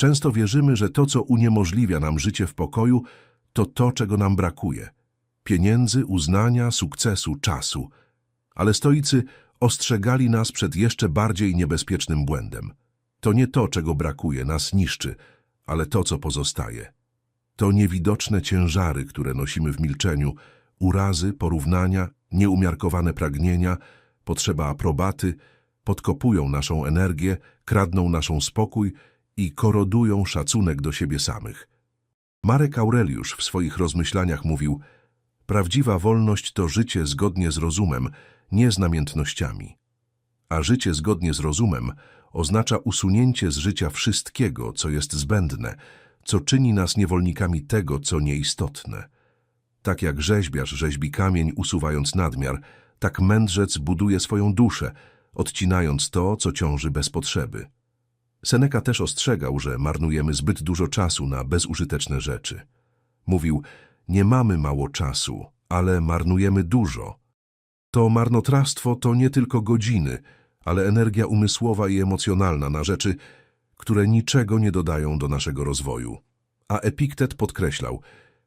Często wierzymy, że to, co uniemożliwia nam życie w pokoju, to to, czego nam brakuje. Pieniędzy, uznania, sukcesu, czasu. Ale stoicy ostrzegali nas przed jeszcze bardziej niebezpiecznym błędem. To nie to, czego brakuje, nas niszczy, ale to, co pozostaje. To niewidoczne ciężary, które nosimy w milczeniu, urazy, porównania, nieumiarkowane pragnienia, potrzeba aprobaty, podkopują naszą energię, kradną naszą spokój i korodują szacunek do siebie samych. Marek Aureliusz w swoich rozmyślaniach mówił Prawdziwa wolność to życie zgodnie z rozumem, nie z namiętnościami. A życie zgodnie z rozumem oznacza usunięcie z życia wszystkiego, co jest zbędne, co czyni nas niewolnikami tego, co nieistotne. Tak jak rzeźbiarz rzeźbi kamień, usuwając nadmiar, tak mędrzec buduje swoją duszę, odcinając to, co ciąży bez potrzeby. Seneca też ostrzegał, że marnujemy zbyt dużo czasu na bezużyteczne rzeczy. Mówił, nie mamy mało czasu, ale marnujemy dużo. To marnotrawstwo to nie tylko godziny, ale energia umysłowa i emocjonalna na rzeczy, które niczego nie dodają do naszego rozwoju. A Epiktet podkreślał,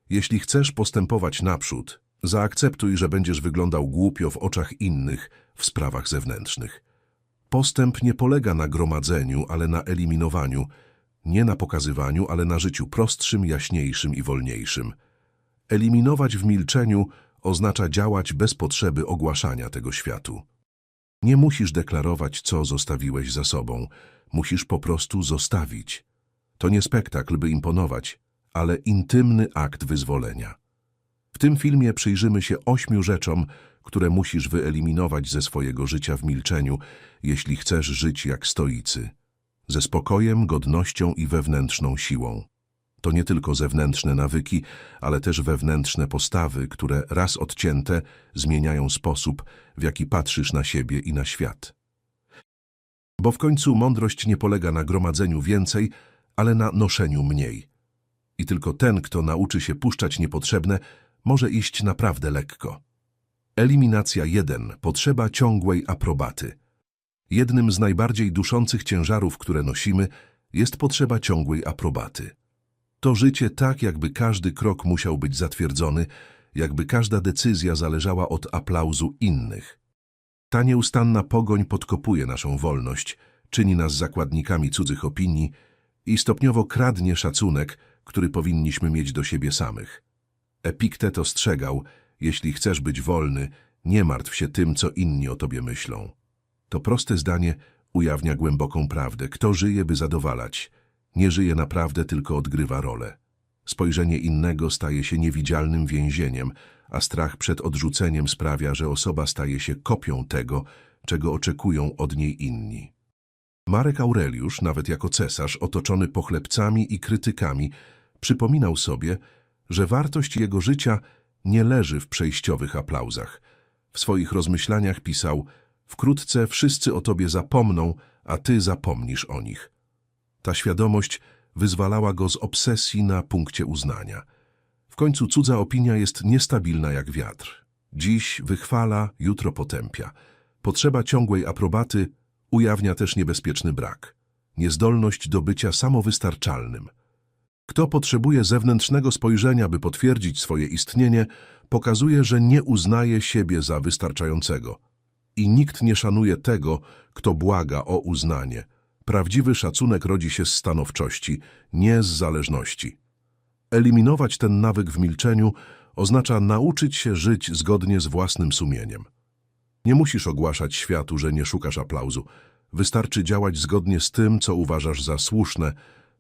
jeśli chcesz postępować naprzód, zaakceptuj, że będziesz wyglądał głupio w oczach innych w sprawach zewnętrznych. Postęp nie polega na gromadzeniu, ale na eliminowaniu, nie na pokazywaniu, ale na życiu prostszym, jaśniejszym i wolniejszym. Eliminować w milczeniu oznacza działać bez potrzeby ogłaszania tego światu. Nie musisz deklarować, co zostawiłeś za sobą, musisz po prostu zostawić. To nie spektakl, by imponować, ale intymny akt wyzwolenia. W tym filmie przyjrzymy się ośmiu rzeczom, które musisz wyeliminować ze swojego życia w milczeniu, jeśli chcesz żyć jak stoicy. Ze spokojem, godnością i wewnętrzną siłą. To nie tylko zewnętrzne nawyki, ale też wewnętrzne postawy, które raz odcięte zmieniają sposób, w jaki patrzysz na siebie i na świat. Bo w końcu mądrość nie polega na gromadzeniu więcej, ale na noszeniu mniej. I tylko ten, kto nauczy się puszczać niepotrzebne, może iść naprawdę lekko. Eliminacja 1. Potrzeba ciągłej aprobaty. Jednym z najbardziej duszących ciężarów, które nosimy, jest potrzeba ciągłej aprobaty. To życie tak, jakby każdy krok musiał być zatwierdzony, jakby każda decyzja zależała od aplauzu innych. Ta nieustanna pogoń podkopuje naszą wolność, czyni nas zakładnikami cudzych opinii i stopniowo kradnie szacunek, który powinniśmy mieć do siebie samych. Epiktet ostrzegał, jeśli chcesz być wolny, nie martw się tym, co inni o tobie myślą. To proste zdanie ujawnia głęboką prawdę. Kto żyje, by zadowalać, nie żyje naprawdę, tylko odgrywa rolę. Spojrzenie innego staje się niewidzialnym więzieniem, a strach przed odrzuceniem sprawia, że osoba staje się kopią tego, czego oczekują od niej inni. Marek Aureliusz, nawet jako cesarz otoczony pochlebcami i krytykami, przypominał sobie, że wartość jego życia nie leży w przejściowych aplauzach. W swoich rozmyślaniach pisał Wkrótce wszyscy o tobie zapomną, a ty zapomnisz o nich. Ta świadomość wyzwalała go z obsesji na punkcie uznania. W końcu cudza opinia jest niestabilna jak wiatr. Dziś wychwala, jutro potępia. Potrzeba ciągłej aprobaty ujawnia też niebezpieczny brak. Niezdolność do bycia samowystarczalnym. Kto potrzebuje zewnętrznego spojrzenia, by potwierdzić swoje istnienie, pokazuje, że nie uznaje siebie za wystarczającego. I nikt nie szanuje tego, kto błaga o uznanie. Prawdziwy szacunek rodzi się z stanowczości, nie z zależności. Eliminować ten nawyk w milczeniu oznacza nauczyć się żyć zgodnie z własnym sumieniem. Nie musisz ogłaszać światu, że nie szukasz aplauzu. Wystarczy działać zgodnie z tym, co uważasz za słuszne,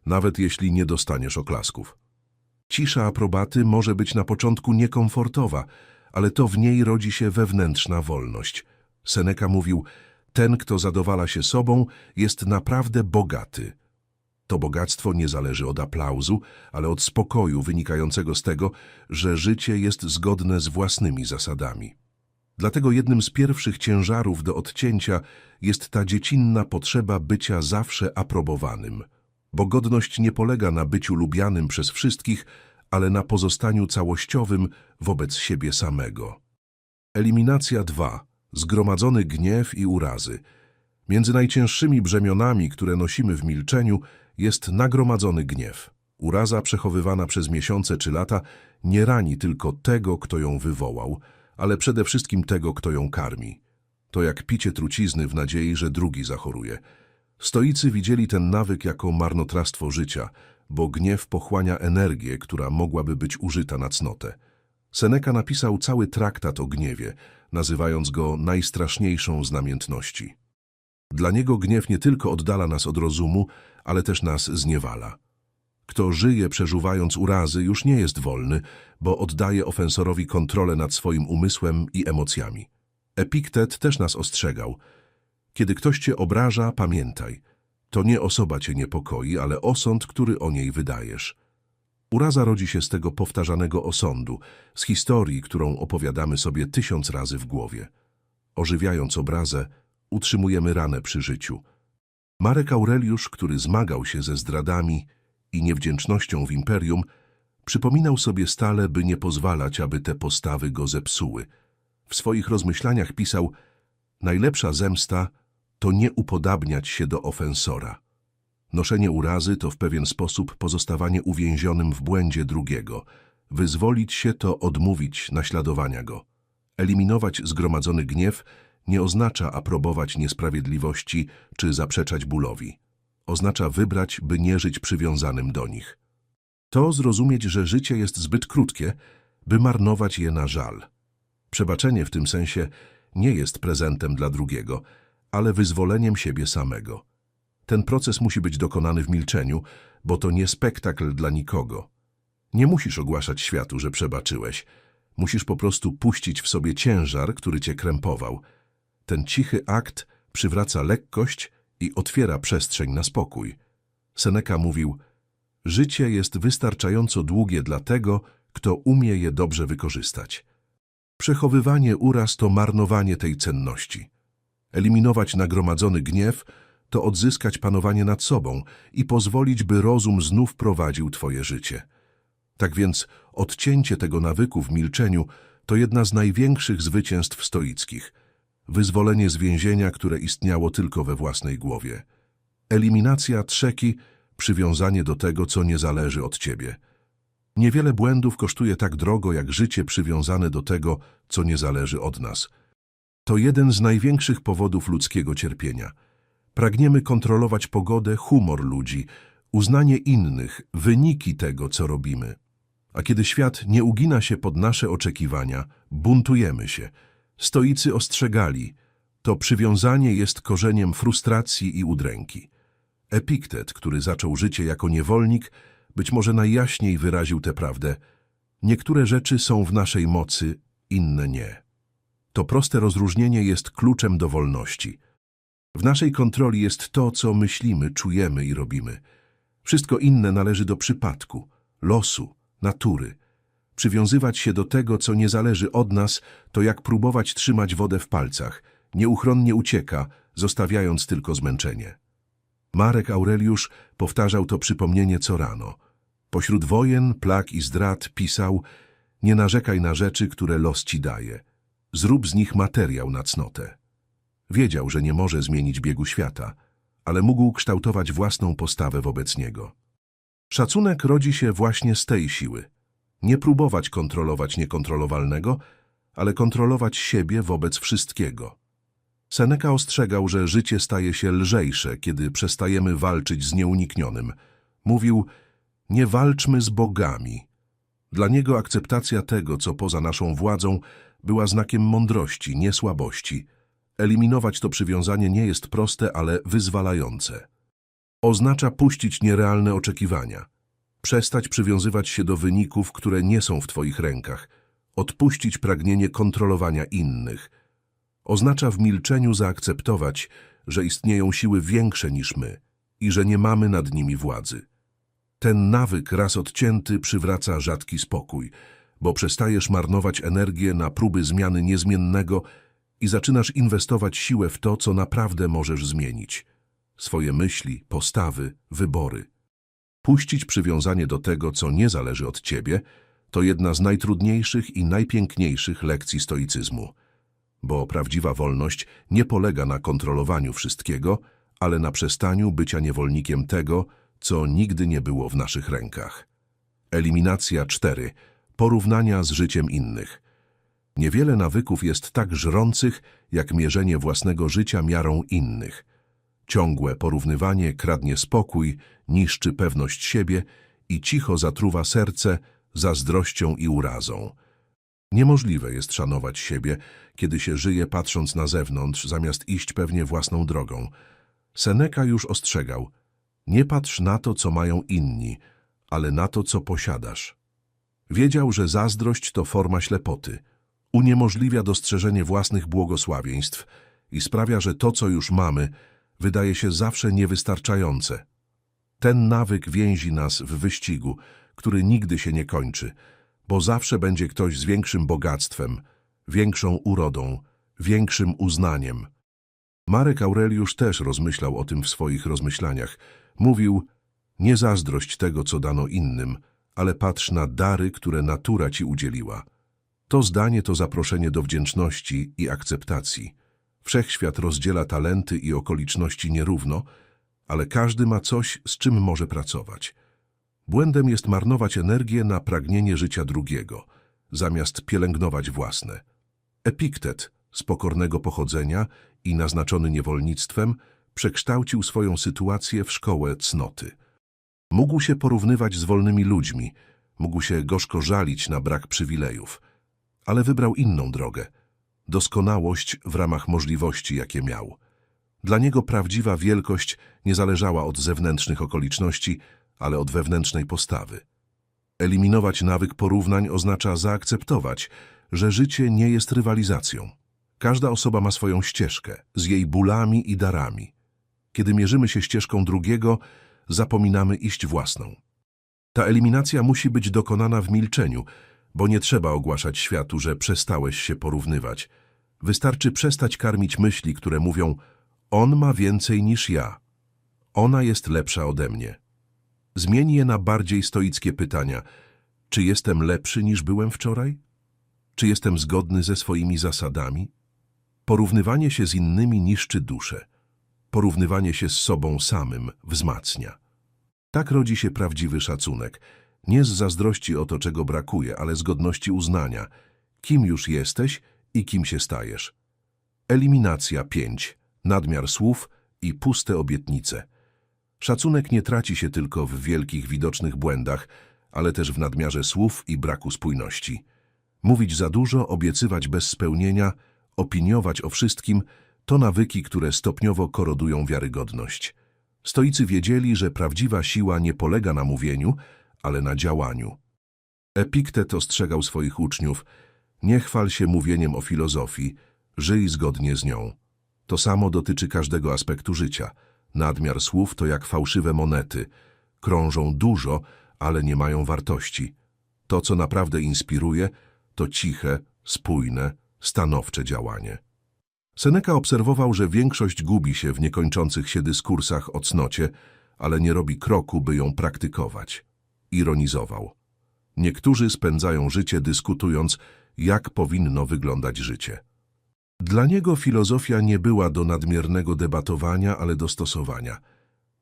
nawet jeśli nie dostaniesz oklasków. Cisza aprobaty może być na początku niekomfortowa, ale to w niej rodzi się wewnętrzna wolność. Seneca mówił, ten, kto zadowala się sobą, jest naprawdę bogaty. To bogactwo nie zależy od aplauzu, ale od spokoju wynikającego z tego, że życie jest zgodne z własnymi zasadami. Dlatego jednym z pierwszych ciężarów do odcięcia jest ta dziecinna potrzeba bycia zawsze aprobowanym. Bo godność nie polega na byciu lubianym przez wszystkich, ale na pozostaniu całościowym wobec siebie samego. Eliminacja 2. Zgromadzony gniew i urazy. Między najcięższymi brzemionami, które nosimy w milczeniu, jest nagromadzony gniew. Uraza przechowywana przez miesiące czy lata nie rani tylko tego, kto ją wywołał, ale przede wszystkim tego, kto ją karmi. To jak picie trucizny w nadziei, że drugi zachoruje. Stoicy widzieli ten nawyk jako marnotrawstwo życia, bo gniew pochłania energię, która mogłaby być użyta na cnotę. Seneca napisał cały traktat o gniewie, nazywając go najstraszniejszą z namiętności. Dla niego gniew nie tylko oddala nas od rozumu, ale też nas zniewala. Kto żyje przeżuwając urazy, już nie jest wolny, bo oddaje ofensorowi kontrolę nad swoim umysłem i emocjami. Epiktet też nas ostrzegał. Kiedy ktoś cię obraża, pamiętaj, to nie osoba cię niepokoi, ale osąd, który o niej wydajesz. Uraza rodzi się z tego powtarzanego osądu, z historii, którą opowiadamy sobie tysiąc razy w głowie. Ożywiając obrazę, utrzymujemy ranę przy życiu. Marek Aureliusz, który zmagał się ze zdradami i niewdzięcznością w imperium, przypominał sobie stale, by nie pozwalać, aby te postawy go zepsuły. W swoich rozmyślaniach pisał, najlepsza zemsta to nie upodabniać się do ofensora. Noszenie urazy to w pewien sposób pozostawanie uwięzionym w błędzie drugiego. Wyzwolić się to odmówić naśladowania go. Eliminować zgromadzony gniew nie oznacza aprobować niesprawiedliwości czy zaprzeczać bólowi. Oznacza wybrać, by nie żyć przywiązanym do nich. To zrozumieć, że życie jest zbyt krótkie, by marnować je na żal. Przebaczenie w tym sensie nie jest prezentem dla drugiego, ale wyzwoleniem siebie samego. Ten proces musi być dokonany w milczeniu, bo to nie spektakl dla nikogo. Nie musisz ogłaszać światu, że przebaczyłeś. Musisz po prostu puścić w sobie ciężar, który cię krępował. Ten cichy akt przywraca lekkość i otwiera przestrzeń na spokój. Seneca mówił, życie jest wystarczająco długie dla tego, kto umie je dobrze wykorzystać. Przechowywanie uraz to marnowanie tej cenności. Eliminować nagromadzony gniew to odzyskać panowanie nad sobą i pozwolić, by rozum znów prowadził twoje życie. Tak więc odcięcie tego nawyku w milczeniu to jedna z największych zwycięstw stoickich. Wyzwolenie z więzienia, które istniało tylko we własnej głowie. Eliminacja trzeki, przywiązanie do tego, co nie zależy od ciebie. Niewiele błędów kosztuje tak drogo, jak życie przywiązane do tego, co nie zależy od nas. To jeden z największych powodów ludzkiego cierpienia. Pragniemy kontrolować pogodę, humor ludzi, uznanie innych, wyniki tego, co robimy. A kiedy świat nie ugina się pod nasze oczekiwania, buntujemy się. Stoicy ostrzegali, to przywiązanie jest korzeniem frustracji i udręki. Epiktet, który zaczął życie jako niewolnik, być może najjaśniej wyraził tę prawdę. Niektóre rzeczy są w naszej mocy, inne nie. To proste rozróżnienie jest kluczem do wolności. W naszej kontroli jest to, co myślimy, czujemy i robimy. Wszystko inne należy do przypadku, losu, natury. Przywiązywać się do tego, co nie zależy od nas, to jak próbować trzymać wodę w palcach. Nieuchronnie ucieka, zostawiając tylko zmęczenie. Marek Aureliusz powtarzał to przypomnienie co rano. Pośród wojen, plag i zdrad pisał Nie narzekaj na rzeczy, które los ci daje. Zrób z nich materiał na cnotę. Wiedział, że nie może zmienić biegu świata, ale mógł kształtować własną postawę wobec niego. Szacunek rodzi się właśnie z tej siły. Nie próbować kontrolować niekontrolowalnego, ale kontrolować siebie wobec wszystkiego. Seneca ostrzegał, że życie staje się lżejsze, kiedy przestajemy walczyć z nieuniknionym. Mówił, nie walczmy z bogami. Dla niego akceptacja tego, co poza naszą władzą, była znakiem mądrości, nie słabości. Eliminować to przywiązanie nie jest proste, ale wyzwalające. Oznacza puścić nierealne oczekiwania. Przestać przywiązywać się do wyników, które nie są w Twoich rękach. Odpuścić pragnienie kontrolowania innych. Oznacza w milczeniu zaakceptować, że istnieją siły większe niż my i że nie mamy nad nimi władzy. Ten nawyk raz odcięty przywraca rzadki spokój, bo przestajesz marnować energię na próby zmiany niezmiennego i zaczynasz inwestować siłę w to, co naprawdę możesz zmienić. Swoje myśli, postawy, wybory. Puścić przywiązanie do tego, co nie zależy od ciebie, to jedna z najtrudniejszych i najpiękniejszych lekcji stoicyzmu. Bo prawdziwa wolność nie polega na kontrolowaniu wszystkiego, ale na przestaniu bycia niewolnikiem tego, co nigdy nie było w naszych rękach. Eliminacja 4. Porównania z życiem innych. Niewiele nawyków jest tak żrących, jak mierzenie własnego życia miarą innych. Ciągłe porównywanie kradnie spokój, niszczy pewność siebie i cicho zatruwa serce zazdrością i urazą. Niemożliwe jest szanować siebie, kiedy się żyje patrząc na zewnątrz, zamiast iść pewnie własną drogą. Seneca już ostrzegał, nie patrz na to, co mają inni, ale na to, co posiadasz. Wiedział, że zazdrość to forma ślepoty. Uniemożliwia dostrzeżenie własnych błogosławieństw i sprawia, że to, co już mamy, wydaje się zawsze niewystarczające. Ten nawyk więzi nas w wyścigu, który nigdy się nie kończy, bo zawsze będzie ktoś z większym bogactwem, większą urodą, większym uznaniem. Marek Aureliusz też rozmyślał o tym w swoich rozmyślaniach. Mówił, nie zazdrość tego, co dano innym, ale patrz na dary, które natura ci udzieliła. To zdanie to zaproszenie do wdzięczności i akceptacji. Wszechświat rozdziela talenty i okoliczności nierówno, ale każdy ma coś, z czym może pracować. Błędem jest marnować energię na pragnienie życia drugiego, zamiast pielęgnować własne. Epiktet, z pokornego pochodzenia i naznaczony niewolnictwem, przekształcił swoją sytuację w szkołę cnoty. Mógł się porównywać z wolnymi ludźmi, mógł się gorzko żalić na brak przywilejów, ale wybrał inną drogę doskonałość w ramach możliwości, jakie miał. Dla niego prawdziwa wielkość nie zależała od zewnętrznych okoliczności, ale od wewnętrznej postawy. Eliminować nawyk porównań oznacza zaakceptować, że życie nie jest rywalizacją. Każda osoba ma swoją ścieżkę, z jej bólami i darami. Kiedy mierzymy się ścieżką drugiego, zapominamy iść własną. Ta eliminacja musi być dokonana w milczeniu, bo nie trzeba ogłaszać światu, że przestałeś się porównywać. Wystarczy przestać karmić myśli, które mówią on ma więcej niż ja. Ona jest lepsza ode mnie. Zmień je na bardziej stoickie pytania. Czy jestem lepszy niż byłem wczoraj? Czy jestem zgodny ze swoimi zasadami? Porównywanie się z innymi niszczy duszę. Porównywanie się z sobą samym wzmacnia. Tak rodzi się prawdziwy szacunek. Nie z zazdrości o to, czego brakuje, ale z godności uznania. Kim już jesteś i kim się stajesz. Eliminacja 5. Nadmiar słów i puste obietnice. Szacunek nie traci się tylko w wielkich widocznych błędach, ale też w nadmiarze słów i braku spójności. Mówić za dużo, obiecywać bez spełnienia, opiniować o wszystkim to nawyki, które stopniowo korodują wiarygodność. Stoicy wiedzieli, że prawdziwa siła nie polega na mówieniu, ale na działaniu. Epiktet ostrzegał swoich uczniów, nie chwal się mówieniem o filozofii, żyj zgodnie z nią. To samo dotyczy każdego aspektu życia. Nadmiar słów to jak fałszywe monety. Krążą dużo, ale nie mają wartości. To, co naprawdę inspiruje, to ciche, spójne, stanowcze działanie. Seneca obserwował, że większość gubi się w niekończących się dyskursach o cnocie, ale nie robi kroku, by ją praktykować. Ironizował. Niektórzy spędzają życie dyskutując, jak powinno wyglądać życie. Dla niego filozofia nie była do nadmiernego debatowania, ale do stosowania.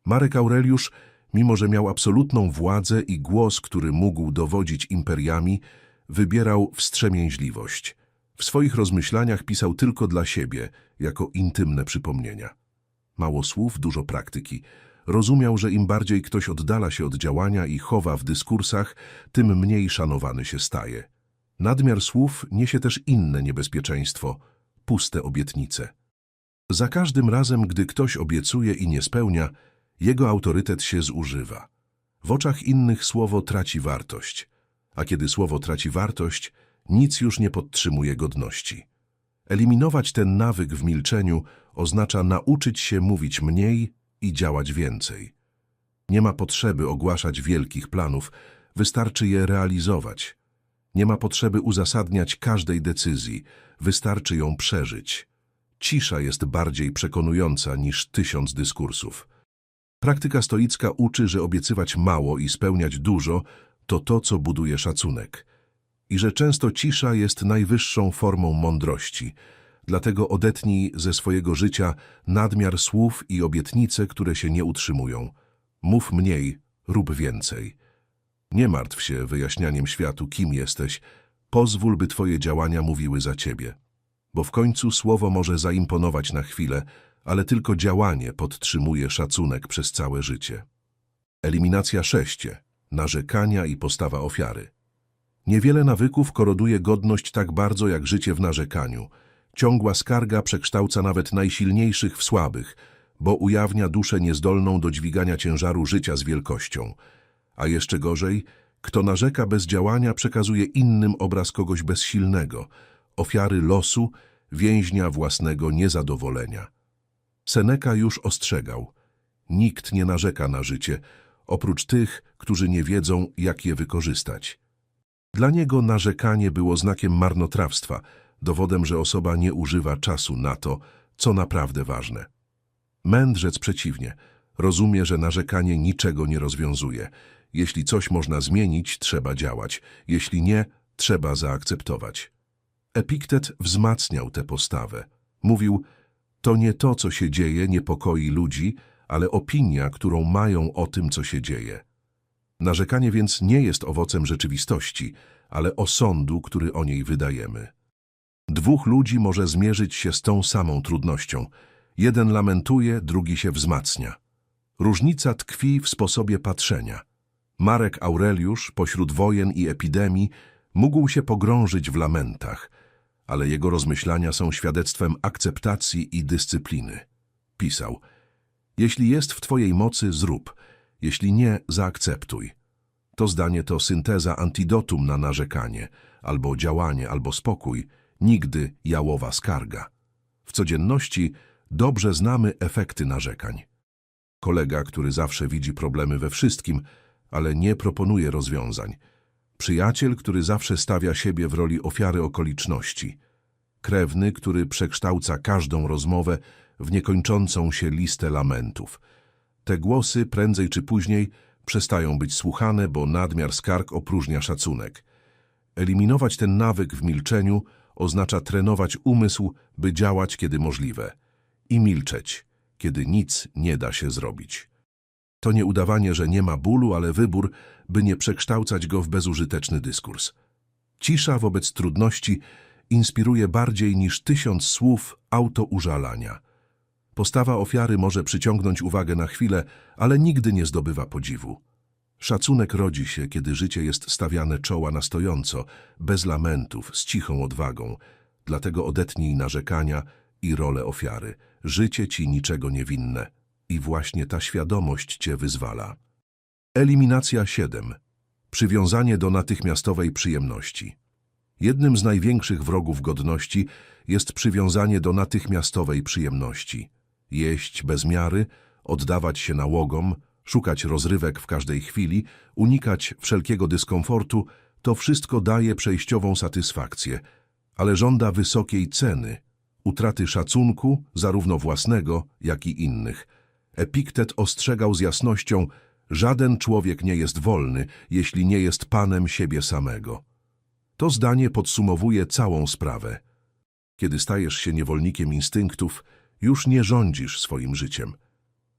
Marek Aureliusz, mimo że miał absolutną władzę i głos, który mógł dowodzić imperiami, wybierał wstrzemięźliwość. W swoich rozmyślaniach pisał tylko dla siebie, jako intymne przypomnienia. Mało słów, dużo praktyki. Rozumiał, że im bardziej ktoś oddala się od działania i chowa w dyskursach, tym mniej szanowany się staje. Nadmiar słów niesie też inne niebezpieczeństwo – puste obietnice. Za każdym razem, gdy ktoś obiecuje i nie spełnia, jego autorytet się zużywa. W oczach innych słowo traci wartość, a kiedy słowo traci wartość, nic już nie podtrzymuje godności. Eliminować ten nawyk w milczeniu oznacza nauczyć się mówić mniej i działać więcej. Nie ma potrzeby ogłaszać wielkich planów, wystarczy je realizować. Nie ma potrzeby uzasadniać każdej decyzji, wystarczy ją przeżyć. Cisza jest bardziej przekonująca niż tysiąc dyskursów. Praktyka stoicka uczy, że obiecywać mało i spełniać dużo to to, co buduje szacunek. I że często cisza jest najwyższą formą mądrości. Dlatego odetnij ze swojego życia nadmiar słów i obietnice, które się nie utrzymują. Mów mniej, rób więcej. Nie martw się wyjaśnianiem światu, kim jesteś. Pozwól, by twoje działania mówiły za ciebie. Bo w końcu słowo może zaimponować na chwilę, ale tylko działanie podtrzymuje szacunek przez całe życie. Eliminacja szeście. Narzekania i postawa ofiary. Niewiele nawyków koroduje godność tak bardzo jak życie w narzekaniu. Ciągła skarga przekształca nawet najsilniejszych w słabych, bo ujawnia duszę niezdolną do dźwigania ciężaru życia z wielkością. A jeszcze gorzej, kto narzeka bez działania, przekazuje innym obraz kogoś bezsilnego, ofiary losu, więźnia własnego niezadowolenia. Seneca już ostrzegał. Nikt nie narzeka na życie, oprócz tych, którzy nie wiedzą, jak je wykorzystać. Dla niego narzekanie było znakiem marnotrawstwa, dowodem, że osoba nie używa czasu na to, co naprawdę ważne. Mędrzec przeciwnie, rozumie, że narzekanie niczego nie rozwiązuje. Jeśli coś można zmienić, trzeba działać. Jeśli nie, trzeba zaakceptować. Epiktet wzmacniał tę postawę. Mówił, to nie to, co się dzieje, niepokoi ludzi, ale opinia, którą mają o tym, co się dzieje. Narzekanie więc nie jest owocem rzeczywistości, ale osądu, który o niej wydajemy. Dwóch ludzi może zmierzyć się z tą samą trudnością. Jeden lamentuje, drugi się wzmacnia. Różnica tkwi w sposobie patrzenia. Marek Aureliusz, pośród wojen i epidemii, mógł się pogrążyć w lamentach, ale jego rozmyślania są świadectwem akceptacji i dyscypliny. Pisał, jeśli jest w twojej mocy, zrób, jeśli nie, zaakceptuj. To zdanie to synteza antidotum na narzekanie, albo działanie, albo spokój, nigdy jałowa skarga. W codzienności dobrze znamy efekty narzekań. Kolega, który zawsze widzi problemy we wszystkim, ale nie proponuje rozwiązań. Przyjaciel, który zawsze stawia siebie w roli ofiary okoliczności. Krewny, który przekształca każdą rozmowę w niekończącą się listę lamentów. Te głosy prędzej czy później przestają być słuchane, bo nadmiar skarg opróżnia szacunek. Eliminować ten nawyk w milczeniu oznacza trenować umysł, by działać, kiedy możliwe. I milczeć, kiedy nic nie da się zrobić. To nie udawanie, że nie ma bólu, ale wybór, by nie przekształcać go w bezużyteczny dyskurs. Cisza wobec trudności inspiruje bardziej niż tysiąc słów autoużalania. Postawa ofiary może przyciągnąć uwagę na chwilę, ale nigdy nie zdobywa podziwu. Szacunek rodzi się, kiedy życie jest stawiane czoła na stojąco, bez lamentów, z cichą odwagą. Dlatego odetnij narzekania i rolę ofiary. Życie ci niczego nie winne. I właśnie ta świadomość cię wyzwala. Eliminacja 7. Przywiązanie do natychmiastowej przyjemności. Jednym z największych wrogów godności jest przywiązanie do natychmiastowej przyjemności. Jeść bez miary, oddawać się nałogom, szukać rozrywek w każdej chwili, unikać wszelkiego dyskomfortu, to wszystko daje przejściową satysfakcję, ale żąda wysokiej ceny, utraty szacunku, zarówno własnego, jak i innych. Epiktet ostrzegał z jasnością, żaden człowiek nie jest wolny, jeśli nie jest panem siebie samego. To zdanie podsumowuje całą sprawę. Kiedy stajesz się niewolnikiem instynktów, już nie rządzisz swoim życiem.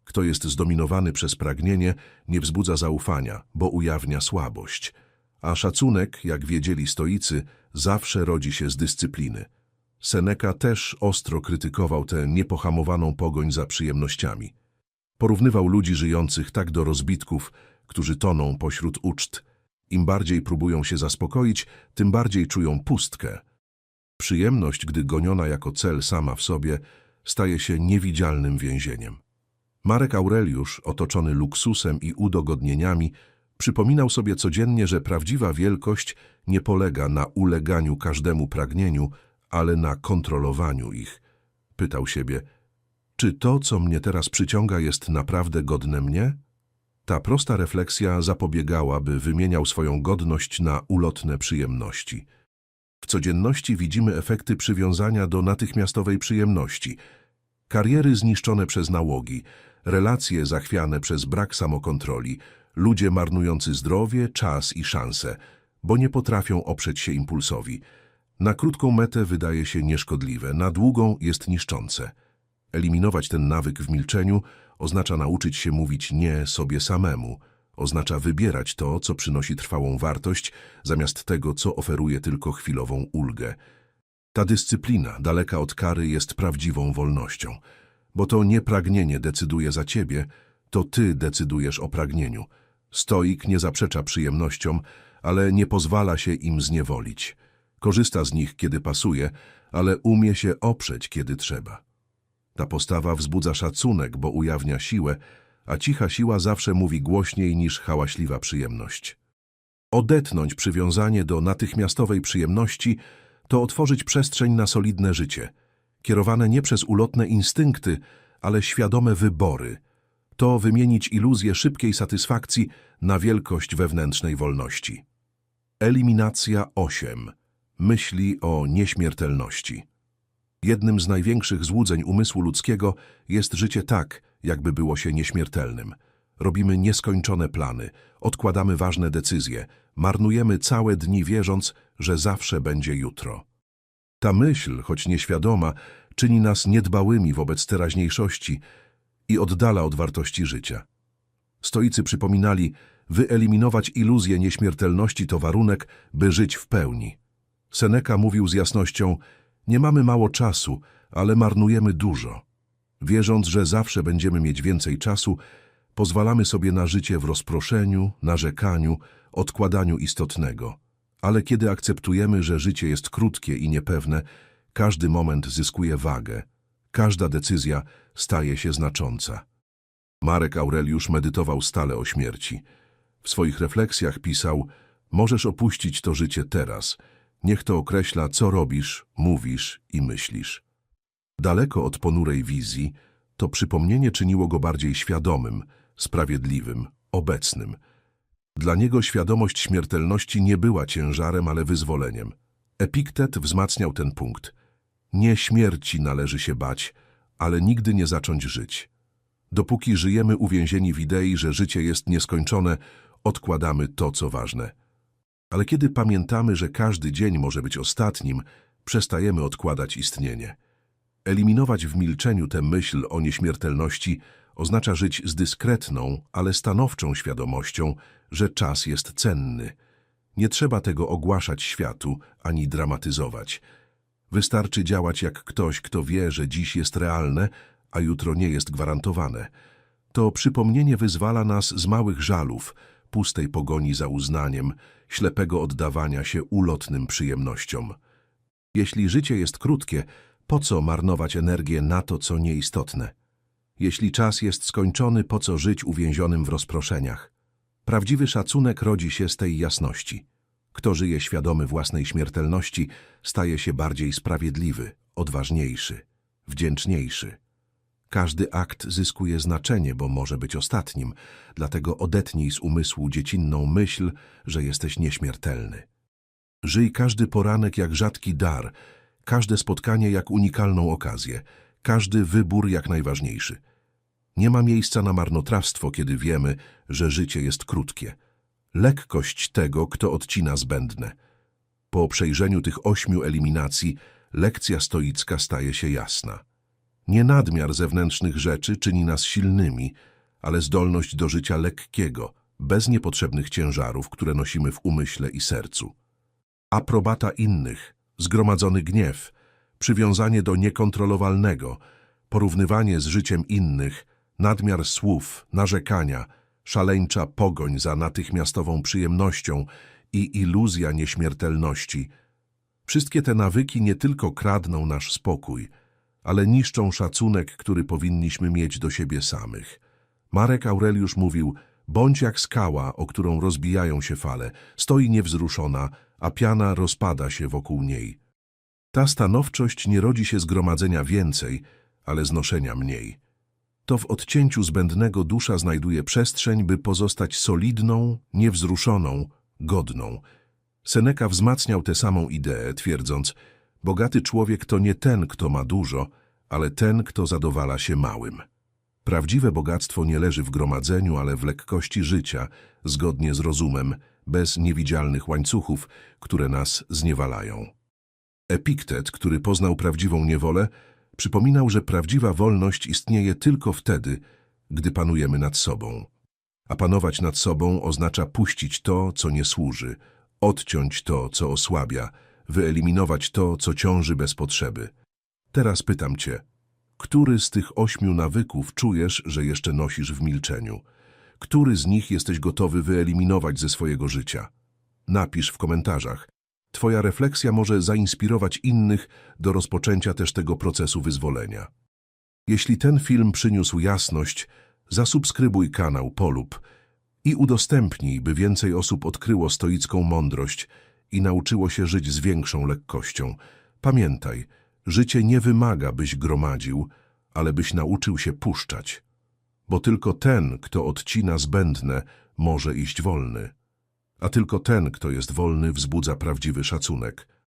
Kto jest zdominowany przez pragnienie, nie wzbudza zaufania, bo ujawnia słabość. A szacunek, jak wiedzieli stoicy, zawsze rodzi się z dyscypliny. Seneca też ostro krytykował tę niepohamowaną pogoń za przyjemnościami. Porównywał ludzi żyjących tak do rozbitków, którzy toną pośród uczt. Im bardziej próbują się zaspokoić, tym bardziej czują pustkę. Przyjemność, gdy goniona jako cel sama w sobie, staje się niewidzialnym więzieniem. Marek Aureliusz, otoczony luksusem i udogodnieniami, przypominał sobie codziennie, że prawdziwa wielkość nie polega na uleganiu każdemu pragnieniu, ale na kontrolowaniu ich. Pytał siebie, czy to, co mnie teraz przyciąga, jest naprawdę godne mnie? Ta prosta refleksja zapobiegała, by wymieniał swoją godność na ulotne przyjemności. W codzienności widzimy efekty przywiązania do natychmiastowej przyjemności. Kariery zniszczone przez nałogi, relacje zachwiane przez brak samokontroli, ludzie marnujący zdrowie, czas i szanse, bo nie potrafią oprzeć się impulsowi. Na krótką metę wydaje się nieszkodliwe, na długą jest niszczące. Eliminować ten nawyk w milczeniu oznacza nauczyć się mówić nie sobie samemu, oznacza wybierać to, co przynosi trwałą wartość, zamiast tego, co oferuje tylko chwilową ulgę. Ta dyscyplina, daleka od kary, jest prawdziwą wolnością, bo to nie pragnienie decyduje za ciebie, to ty decydujesz o pragnieniu. Stoik nie zaprzecza przyjemnościom, ale nie pozwala się im zniewolić. Korzysta z nich, kiedy pasuje, ale umie się oprzeć, kiedy trzeba. Ta postawa wzbudza szacunek, bo ujawnia siłę, a cicha siła zawsze mówi głośniej niż hałaśliwa przyjemność. Odetnąć przywiązanie do natychmiastowej przyjemności to otworzyć przestrzeń na solidne życie, kierowane nie przez ulotne instynkty, ale świadome wybory. To wymienić iluzję szybkiej satysfakcji na wielkość wewnętrznej wolności. Eliminacja 8. Myśli o nieśmiertelności. Jednym z największych złudzeń umysłu ludzkiego jest życie tak, jakby było się nieśmiertelnym. Robimy nieskończone plany, odkładamy ważne decyzje, marnujemy całe dni wierząc, że zawsze będzie jutro. Ta myśl, choć nieświadoma, czyni nas niedbałymi wobec teraźniejszości i oddala od wartości życia. Stoicy przypominali, wyeliminować iluzję nieśmiertelności to warunek, by żyć w pełni. Seneca mówił z jasnością, nie mamy mało czasu, ale marnujemy dużo. Wierząc, że zawsze będziemy mieć więcej czasu, pozwalamy sobie na życie w rozproszeniu, narzekaniu, odkładaniu istotnego. Ale kiedy akceptujemy, że życie jest krótkie i niepewne, każdy moment zyskuje wagę, każda decyzja staje się znacząca. Marek Aureliusz medytował stale o śmierci. W swoich refleksjach pisał, możesz opuścić to życie teraz, niech to określa, co robisz, mówisz i myślisz. Daleko od ponurej wizji, to przypomnienie czyniło go bardziej świadomym, sprawiedliwym, obecnym. Dla niego świadomość śmiertelności nie była ciężarem, ale wyzwoleniem. Epiktet wzmacniał ten punkt. Nie śmierci należy się bać, ale nigdy nie zacząć żyć. Dopóki żyjemy uwięzieni w idei, że życie jest nieskończone, odkładamy to, co ważne. Ale kiedy pamiętamy, że każdy dzień może być ostatnim, przestajemy odkładać istnienie. Eliminować w milczeniu tę myśl o nieśmiertelności oznacza żyć z dyskretną, ale stanowczą świadomością, że czas jest cenny. Nie trzeba tego ogłaszać światu ani dramatyzować. Wystarczy działać jak ktoś, kto wie, że dziś jest realne, a jutro nie jest gwarantowane. To przypomnienie wyzwala nas z małych żalów, pustej pogoni za uznaniem, ślepego oddawania się ulotnym przyjemnościom. Jeśli życie jest krótkie, po co marnować energię na to, co nieistotne? Jeśli czas jest skończony, po co żyć uwięzionym w rozproszeniach? Prawdziwy szacunek rodzi się z tej jasności. Kto żyje świadomy własnej śmiertelności, staje się bardziej sprawiedliwy, odważniejszy, wdzięczniejszy. Każdy akt zyskuje znaczenie, bo może być ostatnim, dlatego odetnij z umysłu dziecinną myśl, że jesteś nieśmiertelny. Żyj każdy poranek jak rzadki dar, każde spotkanie jak unikalną okazję, każdy wybór jak najważniejszy. Nie ma miejsca na marnotrawstwo, kiedy wiemy, że życie jest krótkie. Lekkość tego, kto odcina zbędne. Po przejrzeniu tych ośmiu eliminacji, lekcja stoicka staje się jasna. Nie nadmiar zewnętrznych rzeczy czyni nas silnymi, ale zdolność do życia lekkiego, bez niepotrzebnych ciężarów, które nosimy w umyśle i sercu. Aprobata innych, zgromadzony gniew, przywiązanie do niekontrolowalnego, porównywanie z życiem innych, nadmiar słów, narzekania, szaleńcza pogoń za natychmiastową przyjemnością i iluzja nieśmiertelności. Wszystkie te nawyki nie tylko kradną nasz spokój, ale niszczą szacunek, który powinniśmy mieć do siebie samych. Marek Aureliusz mówił, bądź jak skała, o którą rozbijają się fale, stoi niewzruszona, a piana rozpada się wokół niej. Ta stanowczość nie rodzi się z gromadzenia więcej, ale znoszenia mniej. To w odcięciu zbędnego dusza znajduje przestrzeń, by pozostać solidną, niewzruszoną, godną. Seneca wzmacniał tę samą ideę, twierdząc, bogaty człowiek to nie ten, kto ma dużo, ale ten, kto zadowala się małym. Prawdziwe bogactwo nie leży w gromadzeniu, ale w lekkości życia, zgodnie z rozumem, bez niewidzialnych łańcuchów, które nas zniewalają. Epiktet, który poznał prawdziwą niewolę, przypominał, że prawdziwa wolność istnieje tylko wtedy, gdy panujemy nad sobą. A panować nad sobą oznacza puścić to, co nie służy, odciąć to, co osłabia, wyeliminować to, co ciąży bez potrzeby. Teraz pytam cię, który z tych ośmiu nawyków czujesz, że jeszcze nosisz w milczeniu? Który z nich jesteś gotowy wyeliminować ze swojego życia? Napisz w komentarzach. Twoja refleksja może zainspirować innych do rozpoczęcia też tego procesu wyzwolenia. Jeśli ten film przyniósł jasność, zasubskrybuj kanał Polub i udostępnij, by więcej osób odkryło stoicką mądrość i nauczyło się żyć z większą lekkością. Pamiętaj, życie nie wymaga, byś gromadził, ale byś nauczył się puszczać. Bo tylko ten, kto odcina zbędne, może iść wolny. A tylko ten, kto jest wolny, wzbudza prawdziwy szacunek.